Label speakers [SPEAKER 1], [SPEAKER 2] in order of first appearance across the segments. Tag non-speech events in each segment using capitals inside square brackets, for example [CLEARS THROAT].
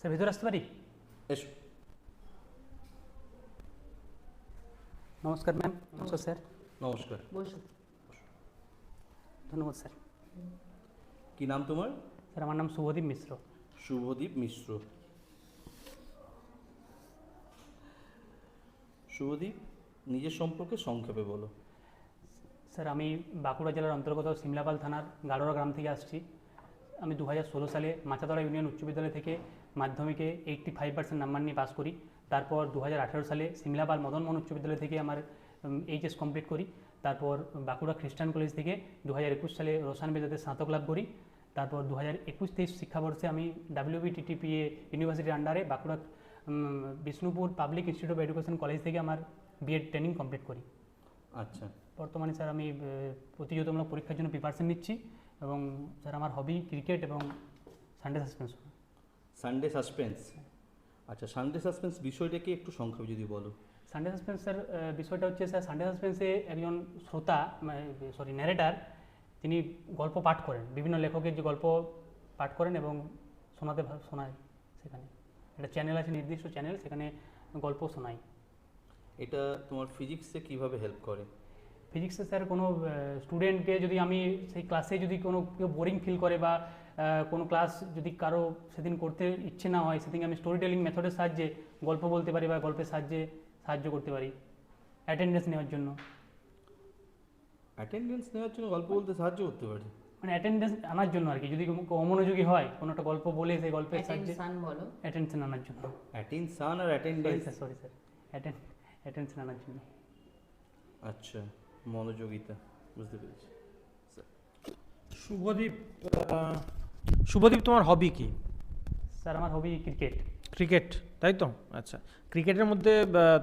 [SPEAKER 1] Sir ভেতরে আসতে পারি?
[SPEAKER 2] এসো।
[SPEAKER 1] নমস্কার ম্যাম। নমস্কার স্যার।
[SPEAKER 2] নমস্কার।
[SPEAKER 3] বসুন
[SPEAKER 1] ধন্যবাদ স্যার।
[SPEAKER 2] কি নাম তোমার?
[SPEAKER 1] স্যার আমার নাম শুভদীপ মিশ্র।
[SPEAKER 2] শুভদীপ মিশ্র। শুভদীপ নিজের সম্পর্কে সংক্ষেপে বলো।
[SPEAKER 1] স্যার আমি বাঁকুড়া জেলার অন্তর্গত সিমলাপাল থানার গাড়োয়া গ্রাম থেকে আসছি। আমি দু হাজার ষোলো সালে মাচাতলা ইউনিয়ন উচ্চ বিদ্যালয় থেকে মাধ্যমিকে এইট্টি ফাইভ পার্সেন্ট নাম্বার নিয়ে পাস করি। তারপর দু হাজার আঠেরো সালে সিমলাপাল মদন মোহন উচ্চ বিদ্যালয় থেকে আমার এইচএস কমপ্লিট করি। তারপর বাঁকুড়া খ্রিস্টান কলেজ থেকে দু হাজার একুশ সালে রোশান বেদাতে স্নাতক লাভ করি। তারপর দু হাজার একুশ তেইশ শিক্ষাবর্ষে আমি ডাব্লিউবিটিটিপিএ ইউনিভার্সিটির আন্ডারে Bankura Bishnupur public institute of education college থেকে আমার বিএড ট্রেনিং কমপ্লিট করি।
[SPEAKER 2] আচ্ছা।
[SPEAKER 1] বর্তমানে স্যার আমি প্রতিযোগিতামূলক পরীক্ষার জন্য প্রিপারেশন নিচ্ছি এবং স্যার আমার হবি ক্রিকেট এবং সানডে সাসপেনশন
[SPEAKER 2] সানডে সাসপেন্স আচ্ছা সানডে সাসপেন্স বিষয়টাকে একটু সংক্ষেপে যদি বলো।
[SPEAKER 1] সানডে সাসপেন্স স্যার বিষয়টা হচ্ছে স্যার সানডে সাসপেন্সে একজন শ্রোতা সরি ন্যারেটার তিনি গল্প পাঠ করেন। বিভিন্ন লেখকের যে গল্প পাঠ করেন এবং শোনাতে শোনায় সেখানে। একটা চ্যানেল আছে নির্দিষ্ট চ্যানেল সেখানে গল্প শোনায়।
[SPEAKER 2] এটা তোমার ফিজিক্সে কীভাবে হেল্প করে?
[SPEAKER 1] ফিজিক্সে স্যার কোনো স্টুডেন্টকে যদি আমি সেই ক্লাসে যদি কোনো কেউ বোরিং ফিল করে বা কোনো ক্লাস যদি কারও সেদিন করতে ইচ্ছে না হয় সেদিন আমি স্টোরি টেলিং মেথডের সাহায্যে গল্প বলতে পারি বা গল্পের সাহায্যে সাহায্য করতে পারি অ্যাটেন্ডেন্স নেওয়ার জন্য।
[SPEAKER 2] অ্যাটেন্ডেন্স নেওয়ার জন্য গল্প বলতে সাহায্য করতে পারে।
[SPEAKER 1] মানে অ্যাটেন্ডেন্স আনার জন্য আর কি যদি অমনোযোগী হয় কোনো একটা গল্প বলে সেই গল্পের সাহায্যে
[SPEAKER 3] অ্যাটেনশন
[SPEAKER 1] আনার জন্য।
[SPEAKER 2] অ্যাটেনশন আর অ্যাটেন্ডেন্স
[SPEAKER 1] সরি স্যার অ্যাটেনশন আনার জন্য।
[SPEAKER 2] আচ্ছা মনোযোগিতা বুঝতে পেরেছি।
[SPEAKER 4] শুভদীপ শুভদীপ তোমার হবি কি?
[SPEAKER 1] স্যার আমার হবি ক্রিকেট
[SPEAKER 4] ক্রিকেট তাই তো? আচ্ছা। ক্রিকেটের মধ্যে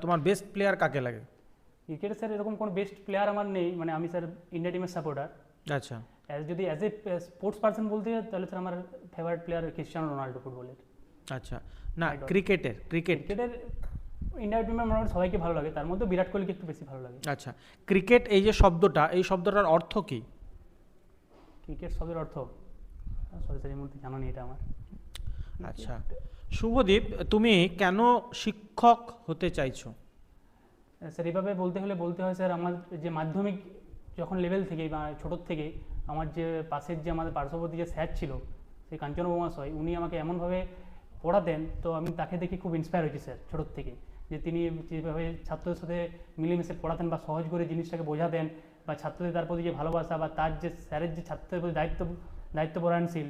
[SPEAKER 4] তোমার বেস্ট প্লেয়ার কাকে লাগে?
[SPEAKER 1] ক্রিকেটে স্যার এরকম কোনো বেস্ট প্লেয়ার আমার নেই। মানে আমি স্যার ইন্ডিয়া টিমের সাপোর্টার
[SPEAKER 4] আচ্ছা।
[SPEAKER 1] অ্যাজ যদি অ্যাজ এ স্পোর্টস পার্সন বলতে তাহলে স্যার আমার ফেভারিট প্লেয়ার ক্রিস্টিয়ানো রোনাল্ডো ফুটবলের
[SPEAKER 4] আচ্ছা। না ক্রিকেটের ক্রিকেট
[SPEAKER 1] ক্রিকেটের ইন্ডিয়া টিমের মোটামুটি সবাইকে ভালো লাগে। তার মধ্যে বিরাট কোহলিকে একটু বেশি ভালো লাগে।
[SPEAKER 4] আচ্ছা। ক্রিকেট এই যে শব্দটা এই শব্দটার অর্থ কি?
[SPEAKER 1] ক্রিকেট শব্দের অর্থ? সরি স্যার এই জানা নেই এটা আমার?
[SPEAKER 4] আচ্ছা। শুভদীপ তুমি কেন শিক্ষক হতে চাইছো?
[SPEAKER 1] স্যার এভাবে বলতে হলে বলতে হয় স্যার আমার যে মাধ্যমিক যখন লেভেল থেকে বা ছোটোর থেকে আমার যে পাশের যে আমাদের পার্শ্ববর্তী যে স্যার ছিল সেই কাঞ্চন মহাশয় উনি আমাকে এমনভাবে পড়াতেন তো আমি তাকে দেখে খুব ইন্সপায়ার হয়েছি স্যার ছোটোর থেকে। যে তিনি যেভাবে ছাত্রদের সাথে মিলেমিশে পড়াতেন বা সহজ করে জিনিসটাকে বোঝাতেন বা ছাত্রদের তার প্রতি যে ভালোবাসা বা তার যে স্যারের যে ছাত্রদের প্রতি দায়িত্ব দায়িত্বপরায়ণশীল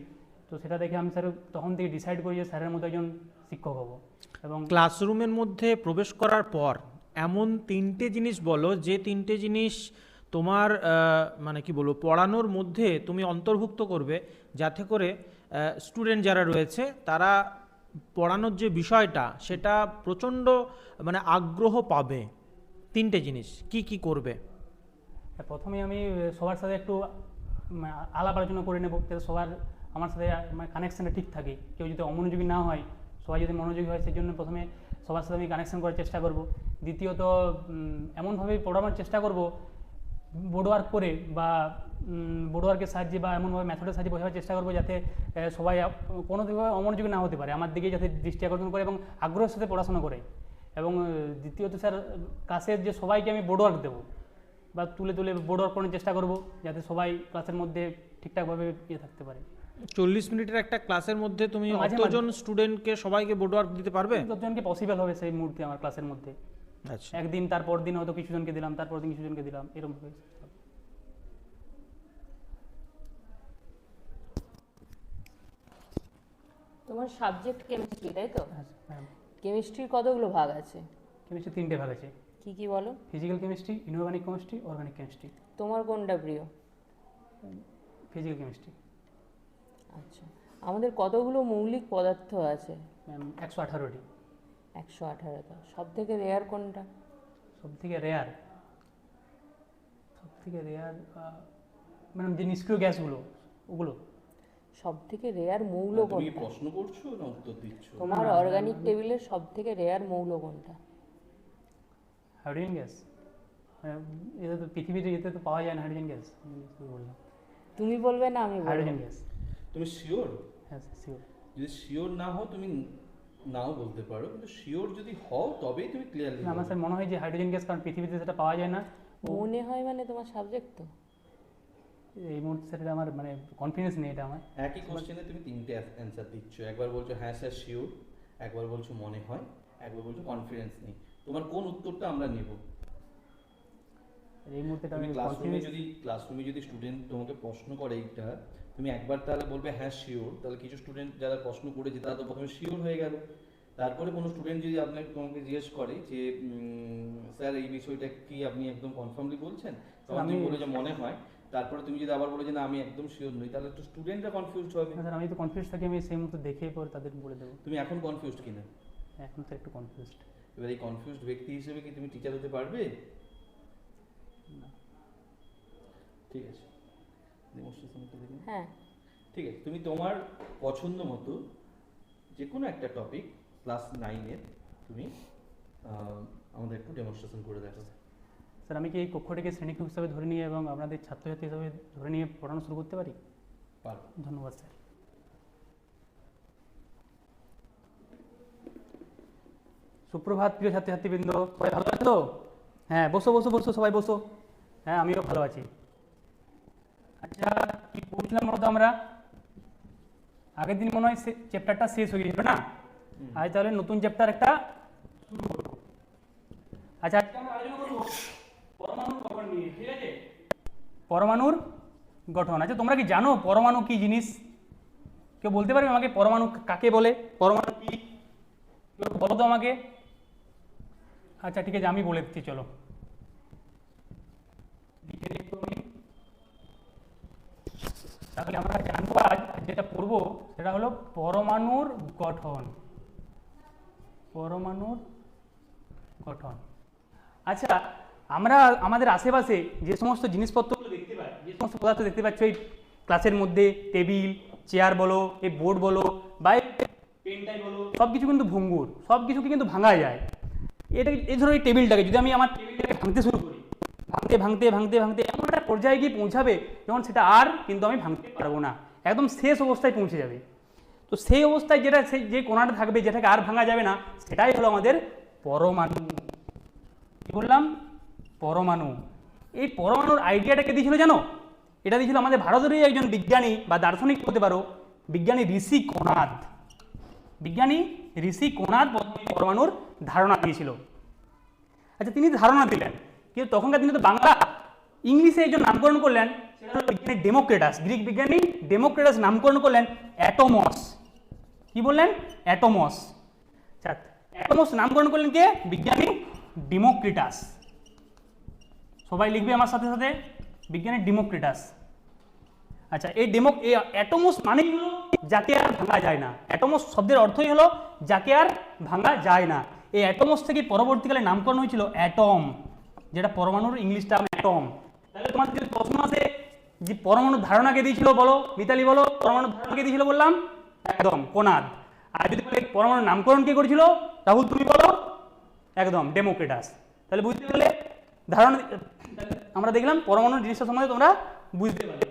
[SPEAKER 1] তো সেটা দেখে আমি স্যার তখন থেকে ডিসাইড করি যে স্যারের মতো একজন শিক্ষক হব। এবং
[SPEAKER 4] ক্লাসরুমের মধ্যে প্রবেশ করার পর এমন তিনটে জিনিস বলো যে তিনটে জিনিস তোমার মানে কি বলব পড়ানোর মধ্যে তুমি অন্তর্ভুক্ত করবে যাতে করে স্টুডেন্ট যারা রয়েছে তারা পড়ানোর যে বিষয়টা সেটা প্রচণ্ড মানে আগ্রহ পাবে। তিনটে জিনিস কি কি করবে?
[SPEAKER 1] প্রথমে আমি সবার সাথে একটু আলাপ আলোচনা করে নেব, যাতে সবার, আমার সাথে মানে কানেকশানটা ঠিক থাকে। কেউ যদি অমনোযোগী না হয়, সবাই যদি মনোযোগী হয় সেই জন্য প্রথমে সবার সাথে আমি কানেকশন করার চেষ্টা করব। দ্বিতীয়ত এমনভাবে পড়ানোর চেষ্টা করব বোর্ড ওয়ার্ক করে বা বোর্ড ওয়ার্কের সাহায্যে বা এমনভাবে মেথডের সাহায্যে বোঝাবার চেষ্টা করব, যাতে সবাই কোনো দিকে অমনোযোগী না হতে পারে, আমার দিকে যাতে দৃষ্টি আকর্ষণ করে এবং আগ্রহের সাথে পড়াশোনা করে। এবং, দ্বিতীয়ত স্যার ক্লাসের যে সবাইকে আমি বোর্ড ওয়ার্ক দেবো বা তুলে তুলে বোর্ড ওয়ার্ক করার চেষ্টা করব যাতে সবাই ক্লাসের মধ্যে ঠিকঠাকভাবে ইয়ে থাকতে পারে।
[SPEAKER 4] চল্লিশ মিনিটের একটা ক্লাসের মধ্যে তুমি
[SPEAKER 1] মাঝে-
[SPEAKER 4] স্টুডেন্টকে সবাইকে বোর্ড ওয়ার্ক দিতে পারবে?
[SPEAKER 1] যতজনকে পসিবল হবে সেই মুহূর্তে আমার ক্লাসের মধ্যে।
[SPEAKER 4] আচ্ছা।
[SPEAKER 1] একদিন তারপর দিন হয়তো কিছুজনকে দিলাম তারপর দিন কিছুজনকে দিলাম এরকম ভাবে
[SPEAKER 3] তোমার সাবজেক্ট কেমিস্ট্রি তাই তো?
[SPEAKER 1] হ্যাঁ
[SPEAKER 3] কেমিস্ট্রির কতগুলো ভাগ আছে?
[SPEAKER 1] কেমিস্ট্রি তিনটে ভাগ আছে।
[SPEAKER 3] কি কি বলো?
[SPEAKER 1] Physical chemistry inorganic chemistry organic chemistry
[SPEAKER 3] তোমার কোনটা প্রিয়?
[SPEAKER 1] ফিজিক্যাল কেমিস্ট্রি
[SPEAKER 3] আচ্ছা আমাদের কতগুলো মৌলিক পদার্থ আছে?
[SPEAKER 1] ম্যাম একশো আঠারোটি।
[SPEAKER 3] একশো আঠারোটা। সব থেকে রেয়ার কোনটা?
[SPEAKER 1] সব থেকে রেয়ার সব থেকে রেয়ার ম্যাডাম যে নিষ্ক্রিয় গ্যাসগুলো ওগুলো?
[SPEAKER 3] সব থেকে রেয়ার মৌল
[SPEAKER 2] তুমি
[SPEAKER 3] কোনটা?
[SPEAKER 2] প্রশ্ন করছ না উত্তর দিচ্ছ?
[SPEAKER 3] তোমার অর্গানিক টেবিলের সব থেকে রেয়ার মৌল কোনটা?
[SPEAKER 1] হাইড্রোজেন গ্যাস এটা তো পৃথিবীতে এতে তো পাওয়া যায় না হাইড্রোজেন গ্যাস বললাম
[SPEAKER 3] তুমি বলবে না আমি বলব
[SPEAKER 1] হাইড্রোজেন গ্যাস
[SPEAKER 2] তুমি শিওর
[SPEAKER 1] হ্যাঁ শিওর
[SPEAKER 2] যদি শিওর না হও তুমি নাও বলতে পারো কিন্তু শিওর যদি হও তবেই তুমি ক্লিয়ারলি
[SPEAKER 1] আমার স্যার মনে হয় যে হাইড্রোজেন গ্যাস কারণ পৃথিবীতে সেটা পাওয়া যায় না
[SPEAKER 3] মনে হয় মানে তোমার সাবজেক্ট তো
[SPEAKER 1] এই মুহূর্তে সেটা আমার মানে কনফিডেন্স নেই এটা আমার
[SPEAKER 2] একই কোশ্চেনে তুমি তিনটে অ্যান্সার দিচ্ছ একবার বলছো হ্যাঁ স্যার শিওর একবার বলছো মনে হয় একবার বলছো কনফিডেন্স নেই তোমার কোন উত্তরটা আমরা নেব?
[SPEAKER 1] এই মুহূর্তে
[SPEAKER 2] তুমি ক্লাসরুমে যদি ক্লাসরুমে যদি স্টুডেন্ট তোমাকে প্রশ্ন করে এইটা তুমি একবার তাহলে বলবে হ্যাঁ শিওর তাহলে কিছু স্টুডেন্ট যারা প্রশ্ন করেছে তারা তো প্রথমে শিওর হয়ে গেল। তারপরে কোনো স্টুডেন্ট যদি আপনাকে তোমাকে জিজ্ঞেস করে যে স্যার এই বিষয়টা কি আপনি একদম কনফার্মলি বলছেন? তখন তুমি বলে যে মনে হয়। তারপরে তুমি যদি আবার বলে যে না আমি একদম শিওর নই তাহলে তো স্টুডেন্টরা কনফিউজ হবে।
[SPEAKER 1] স্যার আমি তো কনফিউজ থাকি আমি সেই মতো দেখে পরে তাদের বলে দেবো।
[SPEAKER 2] তুমি এখন কনফিউজড কিনা?
[SPEAKER 1] এখন তো একটু কনফিউজড
[SPEAKER 2] এবার এই কনফিউজড ব্যক্তি হিসেবে কি তুমি টিচার হতে পারবে? না। ঠিক আছে।
[SPEAKER 3] হ্যাঁ।
[SPEAKER 2] ঠিক আছে। তুমি তোমার পছন্দ মতো যে কোনো একটা টপিক ক্লাস নাইনের তুমি আহ, আমাদের একটু ডেমনস্ট্রেশন করে দেখো
[SPEAKER 1] স্যার আমি কি এই কক্ষটিকে শ্রেণীকক্ষ হিসাবে ধরে নিয়ে এবং আপনাদের ছাত্রছাত্রী হিসাবে ধরে নিয়ে পড়ানো শুরু করতে পারি?
[SPEAKER 2] পারো
[SPEAKER 1] ধন্যবাদ স্যার সুপ্রভাত প্রিয় ছাত্র ছাত্রছাত্রীবৃন্দ সবাই ভালো আছো? তো হ্যাঁ বসো বসো বসো সবাই বসো। হ্যাঁ আমিও ভালো আছি। আচ্ছা কি পড়ছিলাম বলতো আমরা? আগের দিন মনে হয় চ্যাপ্টারটা শেষ হয়ে গেছিল না? আজ তাহলে নতুন চ্যাপ্টার একটা শুরু করব। আচ্ছা আজকে আমরা আলোচনা করব পরমাণুর গঠন নিয়ে ঠিক আছে? পরমাণুর গঠন। আচ্ছা তোমরা কি জানো পরমাণু কি জিনিস? কেউ বলতে পারবে আমাকে? পরমাণু কাকে বলে? পরমাণু কি? বলো তো আমাকে। আচ্ছা ঠিক আছে, আমি বলে দিচ্ছি, চলো। তাহলে আমরা জানব আজ যেটা পড়ব সেটা হলো পরমাণুর গঠন। পরমাণুর গঠন। আচ্ছা আমরা আমাদের আশেপাশে যে সমস্ত জিনিসপত্রগুলো দেখতে পাই, যে সমস্ত পদার্থ দেখতে পাচ্ছ, এই ক্লাসের মধ্যে টেবিল, চেয়ার বলো, এই বোর্ড বলো, বা পেনটাই বলো সব কিছু কিন্তু ভঙ্গুর সব কিছুকে কিন্তু ভাঙা যায়। এটা এই ধরো এই টেবিলটাকে, যদি আমি আমার টেবিলটাকে ভাঙতে শুরু করি, ভাঙতে ভাঙতে ভাঙতে ভাঙতে এমন একটা পর্যায়ে গিয়ে পৌঁছাবে যখন সেটা আর কিন্তু আমি ভাঙতে পারব না। একদম শেষ অবস্থায় পৌঁছে যাবে। তো সেই অবস্থায় যেটা সেই যে কোনাটা থাকবে, যেটাকে আর ভাঙা যাবে না, সেটাই হলো আমাদের পরমাণু। কি বললাম? পরমাণু। এই পরমাণুর আইডিয়াটাকে দিয়েছিল জানো? এটা দিয়েছিল আমাদের ভারতেরই একজন বিজ্ঞানী বা দার্শনিক হতে পারো, বিজ্ঞানী ঋষি কোনাদ বিজ্ঞানী ঋষি কোনাদ প্রথমে পরমাণুর ধারণা দিয়েছিল। আচ্ছা তিনি ধারণা দিলেন, কিন্তু তখনকার দিনে তো বাংলা ইংলিশে একজন নামকরণ করলেন, সেটা হলো বিজ্ঞানী ডেমোক্রেটাস, গ্রিক বিজ্ঞানী ডেমোক্রেটাস নামকরণ করলেন অ্যাটোমস। কি বললেন? অ্যাটোমস। আচ্ছা অ্যাটোমস নামকরণ করলেন কে? বিজ্ঞানী ডেমোক্রিটাস। সবাই লিখবে আমার সাথে সাথে, বিজ্ঞানী ডেমোক্রিটাস। আচ্ছা এই ডেমো অ্যাটোমস মানেই হলো যাকে আর ভাঙা যায় না। অ্যাটোমোস শব্দের অর্থই হলো যাকে আর ভাঙা যায় না। এই অ্যাটোমোস থেকে পরবর্তীকালে নামকরণ হয়েছিল অ্যাটম যেটা পরমাণুর ইংলিশ টার্ম অ্যাটম তাহলে তোমাদের যদি প্রশ্ন আসে যে পরমাণুর ধারণাকে দিয়েছিল বলো, মিতালি বলো, পরমাণুর ধারণাকে দিয়েছিল বললাম? একদম, কোনাদ। আর যদি পরমাণুর নামকরণ কে করেছিল? রাহুল, তুমি বলো? একদম, ডেমোক্রেটাস। তাহলে বুঝতে পারলে ধারণা আমরা দেখলাম পরমাণুর জিনিসটা সম্বন্ধে তোমরা বুঝতে পারলে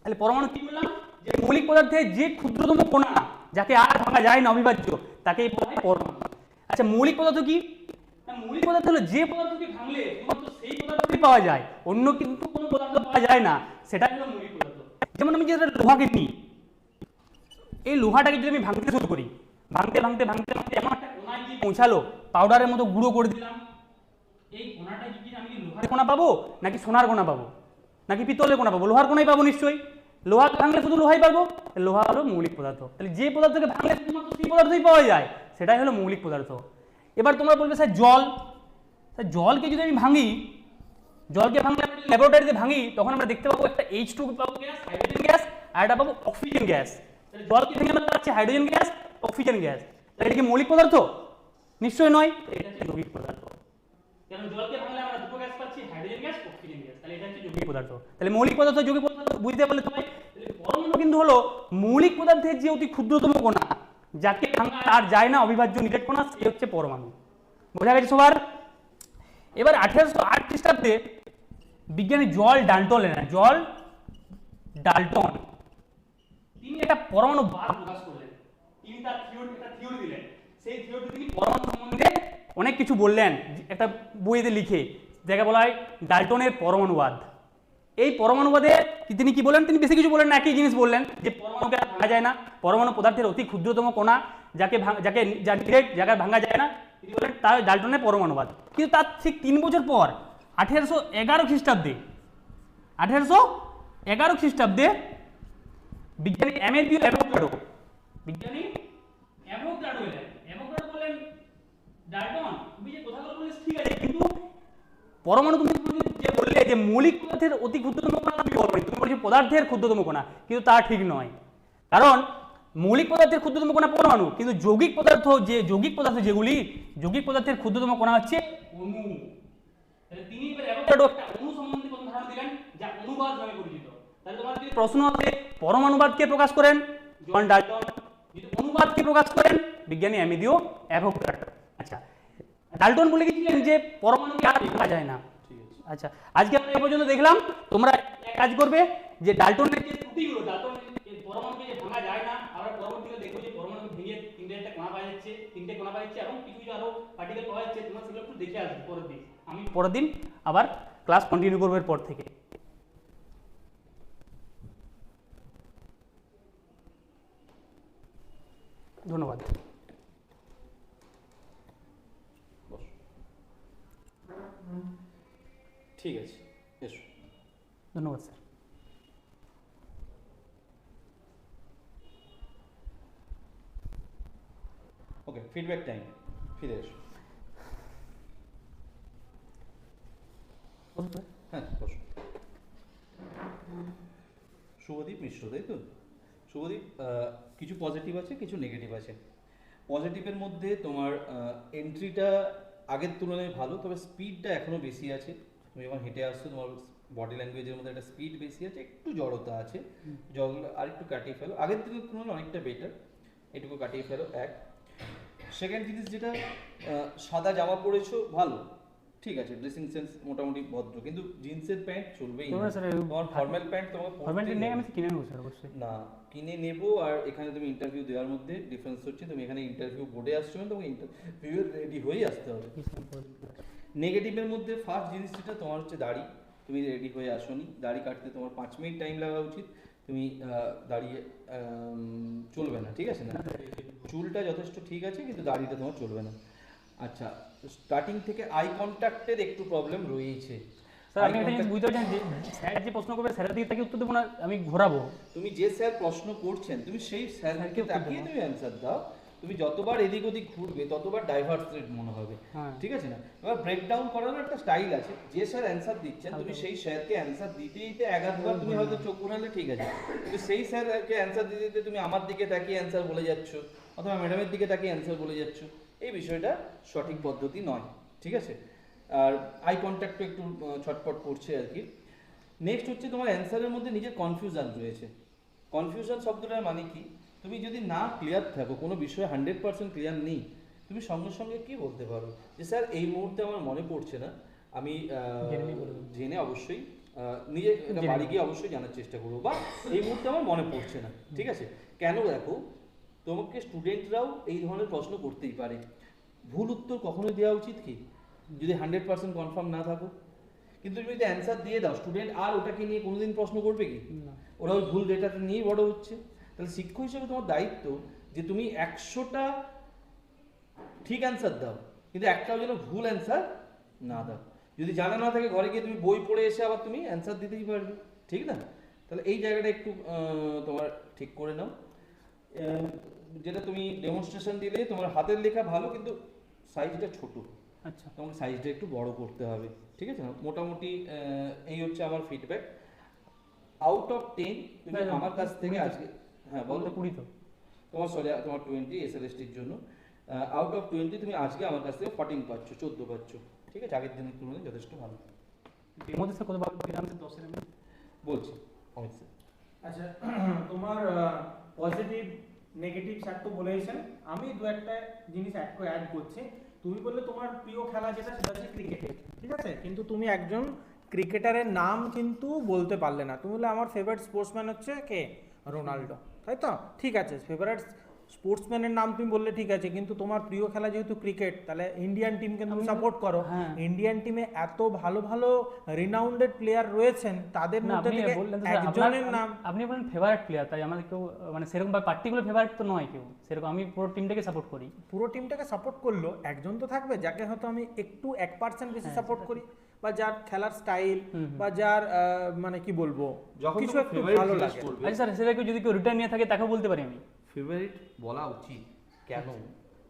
[SPEAKER 1] তাহলে পরমাণু কি বললাম যে মৌলিক পদার্থের যে ক্ষুদ্রতম কণা, যাকে আর ভাঙা যায় না, অবিভাজ্য, তাকে পরমাণু। আচ্ছা মৌলিক পদার্থ কি? মৌলিক পদার্থ হলো যে পদার্থকে ভাঙলে শুধুমাত্র সেই পদার্থই পাওয়া যায়, অন্য কিন্তু কোনো পদার্থ পাওয়া যায় না, সেটাই হলো মৌলিক পদার্থ। যেমন আমি যেটা লোহাকে নিই, এই লোহাটাকে যদি আমি ভাঙতে শুরু করি, ভাঙতে ভাঙতে ভাঙতে ভাঙতে এমন একটা কোনায় গিয়ে পৌঁছালো পাউডারের মতো গুঁড়ো করে দিলাম, এই কোনাটা কি আমি লোহার কোনা পাবো, নাকি সোনার কোনা পাবো? নাকি পিতলের কোনা পাবো? লোহার কোনাই পাবো নিশ্চয়ই। লোহা ভাঙলে শুধু লোহাই পাবো? লোহা হলো মৌলিক পদার্থ। তাহলে যে পদার্থকে ভাঙলে শুধুমাত্র সেই পদার্থই পাওয়া যায়, সেটাই হলো মৌলিক পদার্থ। এবার তোমরা বলবে, স্যার, জল? স্যার, জলকে যদি আমি ভাঙি, জলকে ভাঙলে ল্যাবরেটরিতে ভাঙি, তখন আমরা দেখতে পাবো একটা এইচ টু পাবো গ্যাস, হাইড্রোজেন গ্যাস, আর একটা পাবো অক্সিজেন গ্যাস। জলকে ভেঙে আমরা পাচ্ছি হাইড্রোজেন গ্যাস, অক্সিজেন গ্যাস। এটা কি মৌলিক পদার্থ? নিশ্চয়ই নয়। এটা হচ্ছে যৌগিক পদার্থ। গ্যাস তাহলে মৌলিক পদার্থ, যৌগিক পদার্থ বুঝতে পারলে পরমাণু কিন্তু হলো মৌলিক পদার্থের যে অতি ক্ষুদ্রতম কণা, যাকে আর যায় না, অবিভাজ্য সে হচ্ছে পরমাণু। বোঝা গেছে সবার? এবার আঠেরোশো আট খ্রিস্টাব্দে বিজ্ঞানী জল ডাল্টন এলেন। জল ডাল্টন। তিনি একটা পরমাণু বাদ প্রকাশ করলেন। তিনি তার থিওরি একটা থিওরি দিলেন। সেই থিওরিতে তিনি পরমাণু সম্বন্ধে অনেক কিছু বললেন, একটা বইতে লিখে, যাকে বলা হয় ডাল্টনের পরমাণুবাদ। এই পরমাণুবাদে তিনি কি বলেন? তিনি বেশি কিছু বলেন না, একই জিনিস বললেন, যে পরমাণুকে ভাঙা যায় না, পরমাণু পদার্থের অতি ক্ষুদ্রতম কণা, যাকে যাকে যা ডিরেক্ট যাকে ভাঙা যায় না, তিনি বলেন তার ডাল্টনের পরমাণুবাদ। কিন্তু তার ঠিক তিন বছর পর, আঠেরোশো এগারো খ্রিস্টাব্দে, আঠেরোশো এগারো খ্রিস্টাব্দে বিজ্ঞানী অ্যামেডিও অ্যাভোগাডো বিজ্ঞানী বললেন ডাল্টন তুমি যে কথাগুলো বলিস ঠিক আছে, কিন্তু পরমাণু তুমি যে বললে যে মৌলিক পদার্থের অতি ক্ষুদ্রতম কণা তুমি বলবে তুমি বলছো পদার্থের ক্ষুদ্রতম কণা, কিন্তু তা ঠিক নয়। কারণ মৌলিক পদার্থের ক্ষুদ্রতম কণা পরমাণু, কিন্তু যৌগিক পদার্থ যে, যৌগিক পদার্থ যেগুলি, যৌগিক পদার্থের ক্ষুদ্রতম কণা হচ্ছে অণু। তিনি এবার একটা অণু সম্বন্ধে প্রথম ধারণা দিলেন, যা অনুবাদ নামে পরিচিত। তাহলে তোমার যদি প্রশ্ন আছে পরমাণুবাদকে প্রকাশ করেন? জন ডাল্টন যদি অনুবাদকে প্রকাশ করেন? বিজ্ঞানী অ্যামিদিও অ্যাভোগাড্রো আচ্ছা ডাল্টন বলে গেছিলেন যে পরমাণুকে আর ভাঙা যায় না। আচ্ছা আজকে আমরা পর্যন্ত দেখলাম, তোমরা কাজ করবে, যে ডাল্টনের যে ত্রুটিগুলো পরমাণুকে যে ভাঙা যায় না আমরা পরবর্তীতে যে পরমাণু ভেঙে তিনটে একটা পাওয়া যাচ্ছে, তিনটে পাওয়া যাচ্ছে, এবং কিছু কিছু পার্টিকেল পাওয়া যাচ্ছে, তোমরা সেগুলো একটু দেখে আসবে পরের দিন। আমি পরের দিন আবার ক্লাস কন্টিনিউ করব এরপর থেকে। ধন্যবাদ।
[SPEAKER 2] ঠিক আছে এসো।
[SPEAKER 1] ধন্যবাদ স্যার।
[SPEAKER 2] ওকে ফিডব্যাক টাইম ফিরে এসো। হ্যাঁ বসো। শুভদীপ মিশ্র তাই তো? শুভদীপ কিছু পজিটিভ আছে কিছু নেগেটিভ আছে? পজিটিভের মধ্যে তোমার এন্ট্রিটা আগের তুলনায় ভালো তবে স্পিডটা এখনও বেশি আছে। তুমি যখন হেঁটে আসছো তোমার বডি ল্যাঙ্গুয়েজের মধ্যে একটা স্পিড বেশি আছে একটু জড়তা আছে। জল আর একটু কাটিয়ে ফেলো। আগের থেকে তুলনায় অনেকটা বেটার এটুকু কাটিয়ে ফেলো এক। সেকেন্ড জিনিস যেটা সাদা জামা পরেছো ভালো। ঠিক আছে ড্রেসিং সেন্স মোটামুটি ভদ্র। কিন্তু জিন্সের প্যান্ট চলবেই না।
[SPEAKER 1] তোমরা
[SPEAKER 2] ফর্মাল প্যান্ট তোমাকে পরতেই
[SPEAKER 1] নেই আমি কিনে নেব স্যার অবশ্যই।
[SPEAKER 2] না কিনে নেব আর এখানে তুমি ইন্টারভিউ দেওয়ার মধ্যে ডিফারেন্স হচ্ছে। তুমি এখানে ইন্টারভিউ বোর্ডে আসছো মানে তোমাকে ইন্টারভিউ রেডি হয়েই আসতে হবে। নেগেটিভের মধ্যে ফার্স্ট জিনিস যেটা তোমার হচ্ছে দাড়ি। তুমি রেডি হয়ে আসোনি। দাড়ি কাটতে তোমার পাঁচ মিনিট টাইম লাগা উচিত। তুমি দাঁড়িয়ে চলবে না ঠিক আছে না? চুলটা যথেষ্ট ঠিক আছে কিন্তু দাড়িটা তোমার চলবে না। আচ্ছা স্টার্টিং থেকে আই কন্ট্যাক্টের একটু প্রবলেম রয়েছে।
[SPEAKER 1] স্যার আমি জিনিস বুঝতে পারছেন যে স্যার যে প্রশ্ন করবে স্যারের দিকে তাকে উত্তর দেবো না আমি ঘোরাবো।
[SPEAKER 2] তুমি যে স্যার প্রশ্ন করছেন তুমি সেই স্যারকে তাকিয়ে তুমি অ্যান্সার দাও। তুমি যতবার এদিক ওদিক ঘুরবে ততবার ডাইভার্সেট মনে হবে।
[SPEAKER 1] হ্যাঁ।
[SPEAKER 2] ঠিক আছে না? এবার ব্রেকডাউন করার একটা স্টাইল আছে। যে স্যার অ্যান্সার দিচ্ছেন তুমি সেই স্যারকে অ্যান্সার দিতে দিতে এক আধবার তুমি হয়তো চোখ ঘুরালে ঠিক আছে। কিন্তু সেই স্যারকে অ্যান্সার দিতে দিতে তুমি আমার দিকে তাকিয়ে অ্যান্সার বলে যাচ্ছ অথবা ম্যাডামের দিকে তাকিয়ে অ্যান্সার বলে যাচ্ছ এই বিষয়টা সঠিক পদ্ধতি নয়। ঠিক আছে? আর আই কন্ট্যাক্টও একটু ছটপট করছে আর কি। নেক্সট হচ্ছে তোমার অ্যান্সারের মধ্যে নিজের কনফিউশন রয়েছে। কনফিউশন শব্দটার মানে কি? তুমি যদি না ক্লিয়ার থাকো কোনো বিষয়ে হান্ড্রেড পার্সেন্ট ক্লিয়ার নেই তুমি সঙ্গে সঙ্গে কি বলতে পারো? যে স্যার এই মুহূর্তে আমার মনে পড়ছে না। আমি
[SPEAKER 1] জেনে
[SPEAKER 2] অবশ্যই নিজে বাড়ি গিয়ে অবশ্যই জানার চেষ্টা করব। বা এই মুহূর্তে আমার মনে পড়ছে না ঠিক আছে? কেন দেখো তোমাকে স্টুডেন্টরাও এই ধরনের প্রশ্ন করতেই পারে। ভুল উত্তর কখনোই দেওয়া উচিত কি? যদি হান্ড্রেড পার্সেন্ট কনফার্ম না থাকো। কিন্তু তুমি যদি অ্যান্সার দিয়ে দাও স্টুডেন্ট আর ওটাকে নিয়ে কোনোদিন প্রশ্ন করবে কি? ওরা ওই ভুল ডেটাটা নিয়েই বড় হচ্ছে। তাহলে শিক্ষক হিসেবে তোমার দায়িত্ব যে তুমি একশোটা ঠিক অ্যান্সার দাও কিন্তু একটাও যেন ভুল অ্যান্সার না দাও। যদি জানা না থাকে ঘরে গিয়ে তুমি বই পড়ে এসে আবার তুমি অ্যান্সার দিতেই পারবে ঠিক না? তাহলে এই জায়গাটা একটু তোমার ঠিক করে নাও। যেটা তুমি ডেমনস্ট্রেশন দিলে তোমার হাতের লেখা ভালো কিন্তু সাইজটা ছোট।
[SPEAKER 1] আচ্ছা।
[SPEAKER 2] তোমাকে সাইজটা একটু বড় করতে হবে ঠিক আছে? মোটামুটি এই হচ্ছে আমার ফিডব্যাক আউট অফ টেন তুমি
[SPEAKER 1] না, না,
[SPEAKER 2] আমার কাছ থেকে আজকে হ্যাঁ বলো।
[SPEAKER 1] বলতে কুড়ি তো।
[SPEAKER 2] তোমার সরি তোমার টোয়েন্টি এস এল এসটির জন্য। আউট অফ টোয়েন্টি তুমি আজকে আমার কাছ থেকে ফর্টিন পাচ্ছ চোদ্দ পাচ্ছ। ঠিক আছে? আগের দিনের তুলনায় যথেষ্ট ভালো।
[SPEAKER 1] এর মধ্যে স্যার কত দশের আমি
[SPEAKER 2] বলছি। অমিত স্যার
[SPEAKER 4] আচ্ছা [CLEARS THROAT] তোমার পজিটিভ নেগেটিভ স্যার তো বলেইছেন। আমি দু একটা জিনিস অ্যাড করে অ্যাড করছি। তুমি বললে তোমার প্রিয় খেলা যেটা সেটা হচ্ছে ক্রিকেট ঠিক আছে? কিন্তু তুমি একজন ক্রিকেটারের নাম কিন্তু বলতে পারলে না। তুমি বললে আমার ফেভারিট স্পোর্টসম্যান হচ্ছে কে? রোনাল্ডো। তাই তো ঠিক আছে ফেভারিট স্পোর্টসম্যানের নাম তুমি বললে ঠিক আছে কিন্তু তোমার প্রিয় খেলা যেহেতু ক্রিকেট তাহলে ইন্ডিয়ান টিমকে তুমি সাপোর্ট করো।
[SPEAKER 1] হ্যাঁ।
[SPEAKER 4] ইন্ডিয়ান টিমে এত ভালো ভালো রিনাউন্ডেড প্লেয়ার রয়েছেন তাদের মধ্যে থেকে একজনের নাম
[SPEAKER 1] আপনি বলেন ফেভারিট প্লেয়ার তাই আমাদের কেউ মানে সেরকম বা পার্টিকুলার ফেভারিট তো নয় কেউ। সেরকম আমি পুরো টিমটাকে সাপোর্ট করি।
[SPEAKER 4] পুরো টিমটাকে সাপোর্ট করল একজন তো থাকবে যাকে হয়তো আমি একটু এক পার্সেন্ট বেশি সাপোর্ট করি। বা যার খেলার স্টাইল বা যার মানে কি বলব কিছু একটু ভালো লাগে।
[SPEAKER 1] আচ্ছা স্যার সেটা কেউ যদি কেউ রিটার্ন নিয়ে থাকে তাকেও বলতে পারি আমি।
[SPEAKER 2] ফেভারিট বলা উচিত। কেন?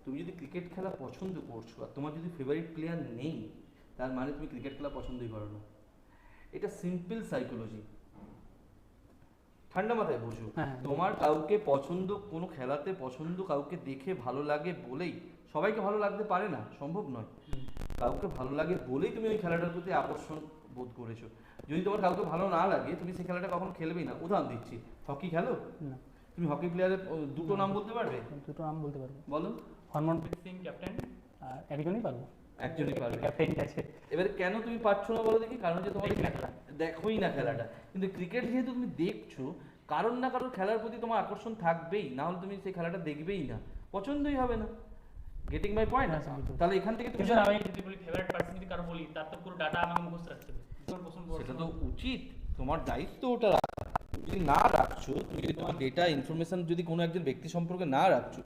[SPEAKER 2] তুমি যদি ক্রিকেট খেলা পছন্দ করছ আর তোমার যদি ফেভারিট প্লেয়ার নেই তার মানে তুমি ক্রিকেট খেলা পছন্দই করো না। এটা সিম্পল সাইকোলজি ঠান্ডা মাথায় বুঝো।
[SPEAKER 1] হ্যাঁ।
[SPEAKER 2] তোমার কাউকে পছন্দ কোনো খেলাতে পছন্দ কাউকে দেখে ভালো লাগে বলেই সবাইকে ভালো লাগতে পারে না সম্ভব নয়। কাউকে ভালো লাগে বলেই তুমি ওই খেলাটার প্রতি আকর্ষণ বোধ করেছ। যদি তোমার কাউকে ভালো না লাগে তুমি সেই খেলাটা কখনো খেলবেই না। উদাহরণ দিচ্ছি হকি খেলো? তুমি হকি প্লেয়ারের দুটো নাম বলতে পারবে?
[SPEAKER 1] দুটো নাম বলতে পারব।
[SPEAKER 2] বলো।
[SPEAKER 1] হরমনপ্রীত সিং ক্যাপ্টেন আর একজনই পারব।
[SPEAKER 2] একজনই পারবে।
[SPEAKER 1] ক্যাপ্টেন আছে।
[SPEAKER 2] এবারে কেন তুমি পারছ না বলো দেখি কারণ যে তোমার। দেখোই না খেলাটা। কিন্তু ক্রিকেট যেহেতু তুমি দেখছ কারণ না কারোর খেলার প্রতি তোমার আকর্ষণ থাকবেই না হলে তুমি সেই খেলাটা দেখবেই না। পছন্দই হবে না। গেটিং মাই পয়েন্ট
[SPEAKER 1] হ্যাঁ,
[SPEAKER 2] তাহলে এখান থেকে তুমি
[SPEAKER 1] আমি যদি বলি ফেভারিট পার্সন যদি কারও বলি তার তো পুরো ডাটা আমাকে মুখস্থ রাখতে হবে।
[SPEAKER 2] সেটা তো উচিত। তোমার দায়িত্ব ওটা রাখা। যদি না রাখছো তুমি যদি তোমার ডেটা ইনফরমেশন যদি কোনো একজন ব্যক্তি সম্পর্কে না রাখছো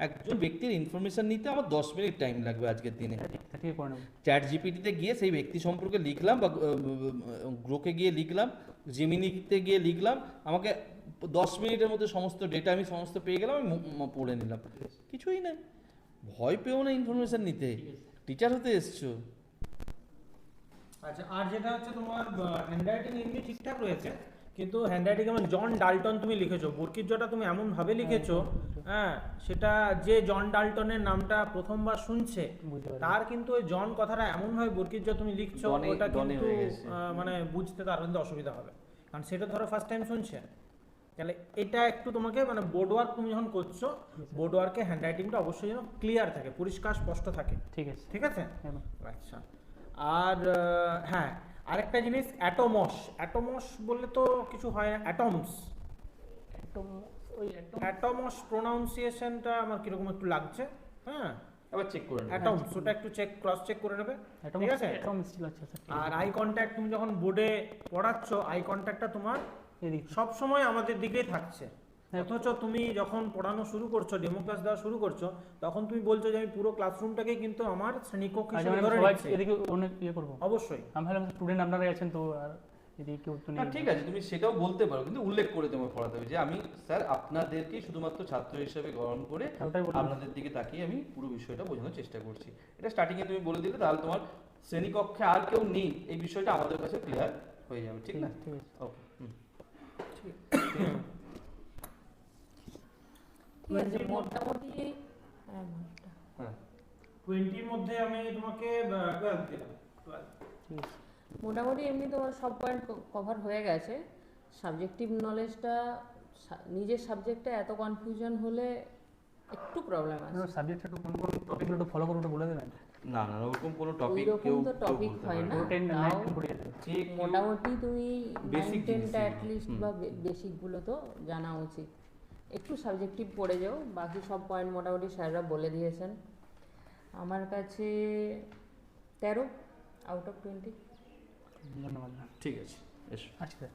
[SPEAKER 2] একজন ব্যক্তির ইনফরমেশন নিতে আমার দশ মিনিট টাইম লাগবে আজকের দিনে। চ্যাট জিপিটিতে গিয়ে সেই ব্যক্তি সম্পর্কে লিখলাম বা গ্রোকে গিয়ে লিখলাম জিমিনিতে গিয়ে লিখলাম আমাকে দশ মিনিটের মধ্যে সমস্ত ডেটা আমি সমস্ত পেয়ে গেলাম আমি পড়ে নিলাম। কিছুই না ভয় পেও না ইনফরমেশন নিতে। টিচার হতে এসছো।
[SPEAKER 4] আচ্ছা আর যেটা হচ্ছে তোমার হ্যান্ডরাইটিং এমনি ঠিকঠাক রয়েছে কিন্তু হ্যান্ডরাইটিং যেমন জন ডাল্টন তুমি লিখেছো বর্কির জটা তুমি এমন ভাবে লিখেছো হ্যাঁ। সেটা যে জন ডাল্টনের নামটা প্রথমবার শুনছে তার কিন্তু ওই জন কথাটা এমন ভাবে বর্কির জ তুমি লিখছো ওটা কিন্তু
[SPEAKER 2] হয়ে
[SPEAKER 4] মানে বুঝতে তার কিন্তু অসুবিধা হবে। কারণ সেটা ধরো ফার্স্ট টাইম শুনছে। তাহলে এটা একটু তোমাকে মানে বোর্ড ওয়ার্ক তুমি যখন করছ বোর্ড ওয়ার্কে হ্যান্ডরাইটিংটা অবশ্যই যেন ক্লিয়ার থাকে পরিষ্কার স্পষ্ট থাকে।
[SPEAKER 1] ঠিক আছে।
[SPEAKER 4] ঠিক আছে? আচ্ছা। আর হ্যাঁ আরেকটা জিনিস অ্যাটোমস অ্যাটোমস বললে তো কিছু হয় না অ্যাটমস অ্যাটোমস প্রোনাউন্সিয়েশনটা আমার কীরকম একটু লাগছে হ্যাঁ?
[SPEAKER 2] আবার চেক করে নেব।
[SPEAKER 4] অ্যাটমস ওটা একটু চেক ক্রস চেক করে নেবে ঠিক আছে?
[SPEAKER 1] আছে
[SPEAKER 4] আর আই কন্ট্যাক্ট তুমি যখন বোর্ডে পড়াচ্ছ আই কন্ট্যাক্টটা তোমার সব সময় আমাদের দিকেই থাকছে।
[SPEAKER 1] হ্যাঁ।
[SPEAKER 4] অথচ তুমি যখন পড়ানো শুরু করছ ডেমো ক্লাস দেওয়া শুরু করছ তখন তুমি বলছো যে আমি পুরো ক্লাসরুমটাকে কিন্তু আমার শ্রেণীকক্ষ
[SPEAKER 1] আচ্ছা,
[SPEAKER 4] হিসেবে
[SPEAKER 1] মানে
[SPEAKER 4] ধরে নিচ্ছি।
[SPEAKER 1] এদিকে অনেক ইয়ে করব?
[SPEAKER 4] অবশ্যই।
[SPEAKER 1] আমি স্টুডেন্ট আপনারাই আছেন তো আর এদিকে কেউ তো
[SPEAKER 2] না ঠিক আছে তুমি সেটাও বলতে পারো কিন্তু উল্লেখ করে তোমার পড়াতে হবে যে আমি স্যার আপনাদেরকেই শুধুমাত্র ছাত্র হিসেবে গ্রহণ করে আপনাদের দিকে তাকিয়ে আমি পুরো বিষয়টা বোঝানোর চেষ্টা করছি। এটা স্টার্টিং এ তুমি বলে দিলে তাহলে তোমার শ্রেণীকক্ষে আর কেউ নেই এই বিষয়টা আমাদের কাছে ক্লিয়ার হয়ে যাবে ঠিক না? ওকে
[SPEAKER 3] ঠিক আছে। মোটামুটি হ্যাঁ,
[SPEAKER 2] হ্যাঁ।
[SPEAKER 4] টোয়েন্টির মধ্যে আমি তোমাকে টুয়েলভ দিলাম। 12
[SPEAKER 1] ঠিক আছে
[SPEAKER 3] মোটামুটি এমনি তোমার সব পয়েন্ট কভার হয়ে গেছে। সাবজেক্টিভ নলেজটা নিজের সাবজেক্টে এত কনফিউশন হলে একটু প্রবলেম আছে।
[SPEAKER 1] সাবজেক্টটা একটু কোন কোন টপিকগুলো একটু ফলো করে একটু বলে দেবেন।
[SPEAKER 2] না না ওরকম কোনো টপিক কেউ
[SPEAKER 3] তো
[SPEAKER 2] বলতে
[SPEAKER 3] হয় না।
[SPEAKER 2] যে
[SPEAKER 3] মোটামুটি তুমি নাইন টেনটা অ্যাটলিস্ট। বা বেসিকগুলো তো জানা উচিত। একটু সাবজেক্টিভ পড়ে যাও বাকি সব পয়েন্ট মোটামুটি স্যাররা বলে দিয়েছেন। আমার কাছে তেরো আউট অফ টোয়েন্টি
[SPEAKER 1] ধন্যবাদ
[SPEAKER 2] ঠিক আছে এসো।
[SPEAKER 1] আচ্ছা। স্যার